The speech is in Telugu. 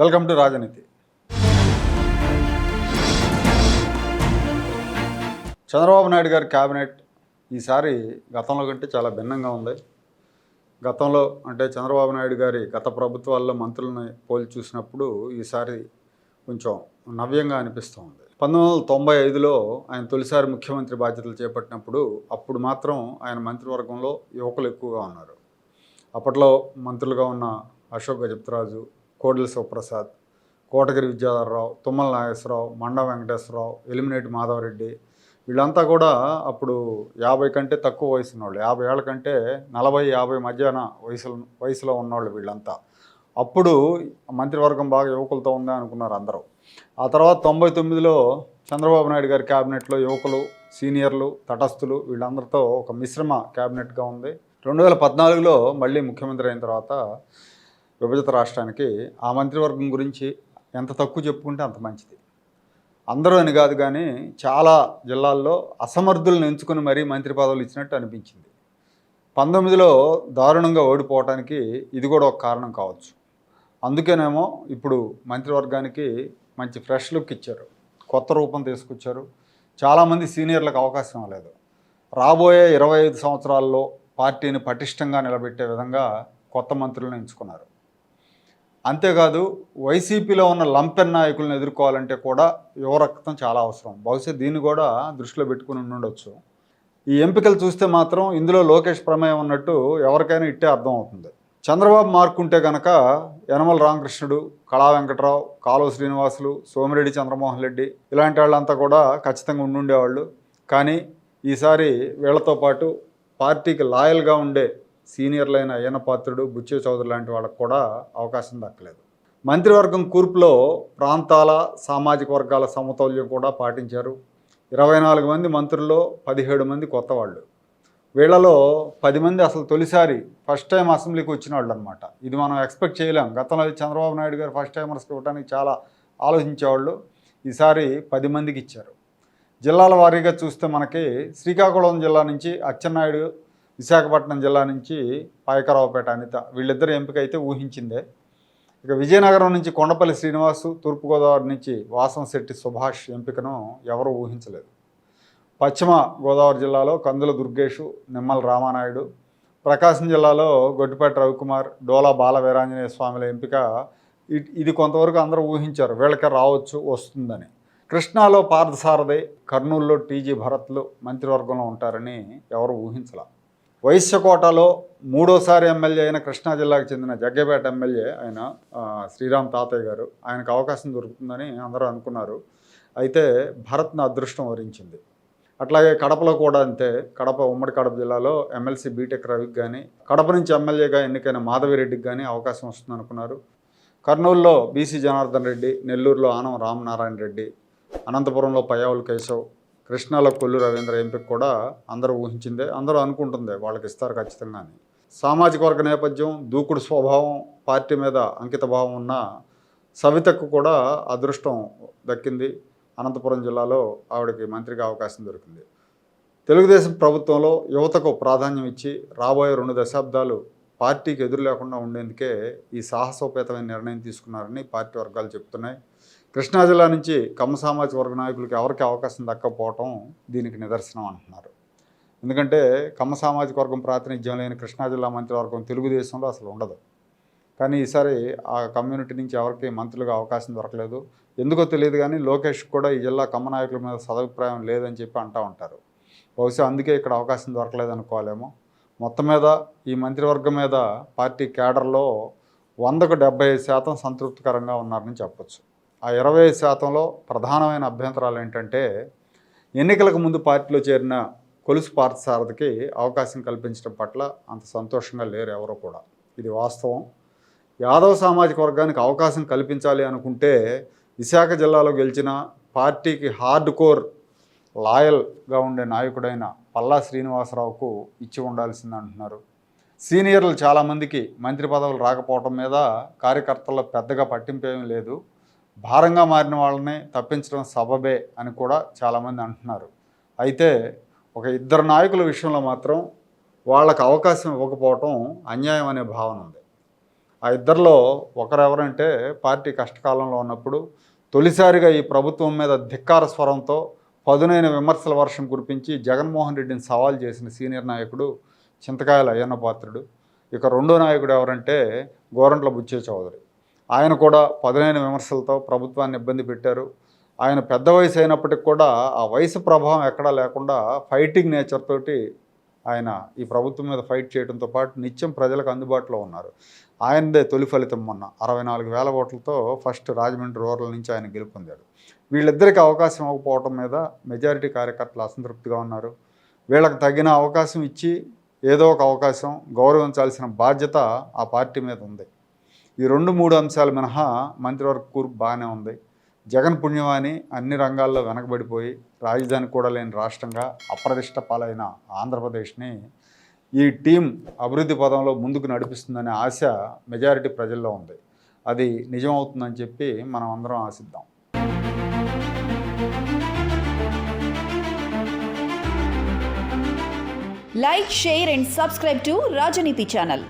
వెల్కమ్ టు రాజనీతి. చంద్రబాబు నాయుడు గారి క్యాబినెట్ ఈసారి గతంలో కంటే చాలా భిన్నంగా ఉంది. గతంలో అంటే చంద్రబాబు నాయుడు గారి గత ప్రభుత్వాల్లో మంత్రులను పోల్చి చూసినప్పుడు ఈసారి కొంచెం నవ్యంగా అనిపిస్తూ ఉంది. పంతొమ్మిది వందల తొంభై ఐదులో ఆయన తొలిసారి ముఖ్యమంత్రి బాధ్యతలు చేపట్టినప్పుడు అప్పుడు మాత్రం ఆయన మంత్రివర్గంలో యువకులు ఎక్కువగా ఉన్నారు. అప్పట్లో మంత్రులుగా ఉన్న అశోక్ గజపతిరాజు కోడెల శివప్రసాద్ కోటగిరి విద్యాధరరావు తుమ్మల నాగేశ్వరరావు మండ వెంకటేశ్వరరావు ఎలిమినేటి మాధవరెడ్డి వీళ్ళంతా కూడా అప్పుడు యాభై కంటే తక్కువ వయసు ఉన్నవాళ్ళు యాభై ఏళ్ళ కంటే నలభై యాభై మధ్యాహ్న వయసులో వయసులో ఉన్నవాళ్ళు వీళ్ళంతా. అప్పుడు మంత్రివర్గం బాగా యువకులతో ఉందా అనుకున్నారు అందరూ. ఆ తర్వాత తొంభై తొమ్మిదిలో చంద్రబాబు నాయుడు గారి క్యాబినెట్లో యువకులు సీనియర్లు తటస్థులు వీళ్ళందరితో ఒక మిశ్రమ క్యాబినెట్గా ఉంది. రెండు వేల పద్నాలుగులో మళ్ళీ ముఖ్యమంత్రి అయిన తర్వాత విభజిత రాష్ట్రానికి ఆ మంత్రివర్గం గురించి ఎంత తక్కువ చెప్పుకుంటే అంత మంచిది. అందరూ అని కాదు కానీ చాలా జిల్లాల్లో అసమర్థులను ఎంచుకుని మరీ మంత్రి పదవులు ఇచ్చినట్టు అనిపించింది. పంతొమ్మిదిలో దారుణంగా ఓడిపోవటానికి ఇది కూడా ఒక కారణం కావచ్చు. అందుకేనేమో ఇప్పుడు మంత్రివర్గానికి మంచి ఫ్రెష్ లుక్ ఇచ్చారు. కొత్త రూపం తీసుకొచ్చారు. చాలామంది సీనియర్లకు అవకాశం ఇవ్వలేదు రాబోయే ఇరవై ఐదు సంవత్సరాల్లో పార్టీని పటిష్టంగా నిలబెట్టే విధంగా కొత్త మంత్రులను ఎంచుకున్నారు. అంతేకాదు వైసీపీలో ఉన్న లంపెన్ నాయకులను ఎదుర్కోవాలంటే కూడా యువరక్తం చాలా అవసరం. బహుశా దీన్ని కూడా దృష్టిలో పెట్టుకుని ఉండొచ్చు. ఈ ఎంపికలు చూస్తే మాత్రం ఇందులో లోకేష్ ప్రమేయం ఉన్నట్టు ఎవరికైనా ఇట్టే అర్థం అవుతుంది చంద్రబాబు మార్కుంటే గనక యనమల రామకృష్ణుడు కళా వెంకట్రావు కాలువ శ్రీనివాసులు సోమిరెడ్డి చంద్రమోహన్ రెడ్డి ఇలాంటి వాళ్ళంతా కూడా ఖచ్చితంగా ఉండుండేవాళ్ళు. కానీ ఈసారి వీళ్ళతో పాటు పార్టీకి లాయల్గా ఉండే సీనియర్లైన అయ్యన పాత్రుడు బుచ్చే చౌదరి లాంటి వాళ్ళకు కూడా అవకాశం దక్కలేదు. మంత్రివర్గం కూర్పులో ప్రాంతాల సామాజిక వర్గాల సమతౌల్యం కూడా పాటించారు. ఇరవై నాలుగు మంది మంత్రుల్లో పదిహేడు మంది కొత్త వాళ్ళు వీళ్ళలో పది మంది అసలు తొలిసారి ఫస్ట్ టైం అసెంబ్లీకి వచ్చిన వాళ్ళు అనమాట ఇది మనం ఎక్స్పెక్ట్ చేయలేం. గతంలో చంద్రబాబు నాయుడు గారు ఫస్ట్ టైమర్స్కి ఇవ్వడానికి చాలా ఆలోచించేవాళ్ళు. ఈసారి పది మందికి ఇచ్చారు. జిల్లాల వారీగా చూస్తే మనకి శ్రీకాకుళం జిల్లా నుంచి అచ్చెన్నాయుడు విశాఖపట్నం జిల్లా నుంచి పాయకరావుపేట అనిత వీళ్ళిద్దరు ఎంపిక అయితే ఊహించిందే. ఇక విజయనగరం నుంచి కొండపల్లి శ్రీనివాసు తూర్పుగోదావరి నుంచి వాసంశెట్టి సుభాష్ ఎంపికను ఎవరూ ఊహించలేదు. పశ్చిమ గోదావరి జిల్లాలో కందుల దుర్గేషు నిమ్మల రామానాయుడు ప్రకాశం జిల్లాలో గొడ్డిపేట రవికుమార్ డోలా బాల వీరాంజనేయ స్వామిల ఎంపిక ఇది కొంతవరకు అందరూ ఊహించారు. వీళ్ళకి రావచ్చు వస్తుందని. కృష్ణాలో పార్థసారథి కర్నూలులో టీజీ భరత్లు మంత్రివర్గంలో ఉంటారని ఎవరు ఊహించలా. వైశ్య కోటాలో మూడోసారి ఎమ్మెల్యే అయిన కృష్ణా జిల్లాకు చెందిన జగ్గేపేట ఎమ్మెల్యే ఆయన శ్రీరామ్ తాతయ్య గారు. ఆయనకు అవకాశం దొరుకుతుందని అందరూ అనుకున్నారు. అయితే భరత్ను అదృష్టం వరించింది. అట్లాగే కడపలో కూడా అంతే. కడప ఉమ్మడి కడప జిల్లాలో ఎమ్మెల్సీ బీటెక్ రవికి కానీ కడప నుంచి ఎమ్మెల్యేగా ఎన్నికైన మాధవిరెడ్డికి కానీ అవకాశం వస్తుంది అనుకున్నారు కర్నూలులో బీసీ జనార్దన్ రెడ్డి నెల్లూరులో ఆనం రామనారాయణ రెడ్డి అనంతపురంలో పయ్యావుల కేశవ్ కృష్ణాలో కొల్లు రవీంద్ర ఎంపిక కూడా అందరూ ఊహించిందే అందరూ అనుకుంటుందే వాళ్ళకి ఇస్తారు ఖచ్చితంగా అని. సామాజిక వర్గ నేపథ్యం దూకుడు స్వభావం పార్టీ మీద అంకిత భావం ఉన్న సవితకు కూడా అదృష్టం దక్కింది. అనంతపురం జిల్లాలో ఆవిడకి మంత్రిగా అవకాశం దొరికింది. తెలుగుదేశం ప్రభుత్వంలో యువతకు ప్రాధాన్యం ఇచ్చి రాబోయే రెండు దశాబ్దాలు పార్టీకి ఎదురు లేకుండా ఉండేందుకే ఈ సాహసోపేతమైన నిర్ణయం తీసుకున్నారని పార్టీ వర్గాలు చెప్తున్నాయి. కృష్ణా జిల్లా నుంచి కమ్మ సామాజిక వర్గ నాయకులకి ఎవరికి అవకాశం దక్కకపోవటం దీనికి నిదర్శనం అంటున్నారు. ఎందుకంటే కమ్మ సామాజిక వర్గం ప్రాతినిధ్యం లేని కృష్ణా జిల్లా మంత్రివర్గం తెలుగుదేశంలో అసలు ఉండదు. కానీ ఈసారి ఆ కమ్యూనిటీ నుంచి ఎవరికి మంత్రులుగా అవకాశం దొరకలేదు. ఎందుకో తెలియదు కానీ లోకేష్ కూడా ఈ జిల్లా కమ్మ నాయకుల మీద సదభిప్రాయం లేదని చెప్పి అంటూ ఉంటారు. బహుశా అందుకే ఇక్కడ అవకాశం దొరకలేదు అనుకోవాలేమో మొత్తం మీద ఈ మంత్రివర్గం మీద పార్టీ కేడర్లో వందకు డెబ్బై ఐదు శాతం సంతృప్తికరంగా ఉన్నారని చెప్పొచ్చు. ఆ ఇరవై ఐదు శాతంలో ప్రధానమైన అభ్యంతరాలు ఏంటంటే ఎన్నికలకు ముందు పార్టీలో చేరిన కొలుసు పార్థసారథికి అవకాశం కల్పించడం పట్ల అంత సంతోషంగా లేరు ఎవరో కూడా. ఇది వాస్తవం. యాదవ సామాజిక వర్గానికి అవకాశం కల్పించాలి అనుకుంటే విశాఖ జిల్లాలో గెలిచిన పార్టీకి హార్డ్ కోర్ లాయల్గా ఉండే నాయకుడైన పల్లా శ్రీనివాసరావుకు ఇచ్చి ఉండాల్సింది అంటున్నారు. సీనియర్లు చాలామందికి మంత్రి పదవులు రాకపోవటం మీద కార్యకర్తల్లో పెద్దగా పట్టింపేమీ లేదు. భారంగా మారిన వాళ్ళని తప్పించడం సబబే అని కూడా చాలామంది అంటున్నారు. అయితే ఒక ఇద్దరు నాయకుల విషయంలో మాత్రం వాళ్ళకు అవకాశం ఇవ్వకపోవటం అన్యాయం అనే భావన ఉంది. ఆ ఇద్దరిలో ఒకరెవరంటే పార్టీ కష్టకాలంలో ఉన్నప్పుడు తొలిసారిగా ఈ ప్రభుత్వం మీద ధిక్కార స్వరంతో పదునైన విమర్శల వర్షం కురిపించి జగన్మోహన్ రెడ్డిని సవాల్ చేసిన సీనియర్ నాయకుడు చింతకాయల అయ్యన్న పాత్రుడు ఇక రెండో నాయకుడు ఎవరంటే గోరంట్ల బుచ్చే చౌదరి. ఆయన కూడా పదునైన విమర్శలతో ప్రభుత్వాన్ని ఇబ్బంది పెట్టారు. ఆయన పెద్ద వయసు అయినప్పటికి కూడా ఆ వయసు ప్రభావం ఎక్కడా లేకుండా ఫైటింగ్ నేచర్ తోటి ఆయన ఈ ప్రభుత్వం మీద ఫైట్ చేయడంతో పాటు నిత్యం ప్రజలకు అందుబాటులో ఉన్నారు. ఆయనదే తొలి ఫలితం మొన్న. అరవై నాలుగు వేల ఓట్లతో ఫస్ట్ రాజమండ్రి రూరల్ నుంచి ఆయన గెలుపొందాడు. వీళ్ళిద్దరికీ అవకాశం ఇవ్వకపోవటం మీద మెజారిటీ కార్యకర్తలు అసంతృప్తిగా ఉన్నారు. వీళ్ళకి తగిన అవకాశం ఇచ్చి ఏదో ఒక అవకాశం గౌరవించాల్సిన బాధ్యత ఆ పార్టీ మీద ఉంది. ఈ రెండు మూడు అంశాలు మినహా మంత్రివర్గ కూర్పు బాగానే ఉంది. జగన్ పుణ్యవాణి అన్ని రంగాల్లో వెనకబడిపోయి రాజధాని కూడా లేని రాష్ట్రంగా అప్రదిష్ట పాలైన ఆంధ్రప్రదేశ్ని ఈ టీం అభివృద్ధి పదంలో ముందుకు నడిపిస్తుందనే ఆశ మెజారిటీ ప్రజల్లో ఉంది. అది నిజమవుతుందని చెప్పి మనం అందరం ఆశిద్దాం. Like share and subscribe to Rajaneethi channel.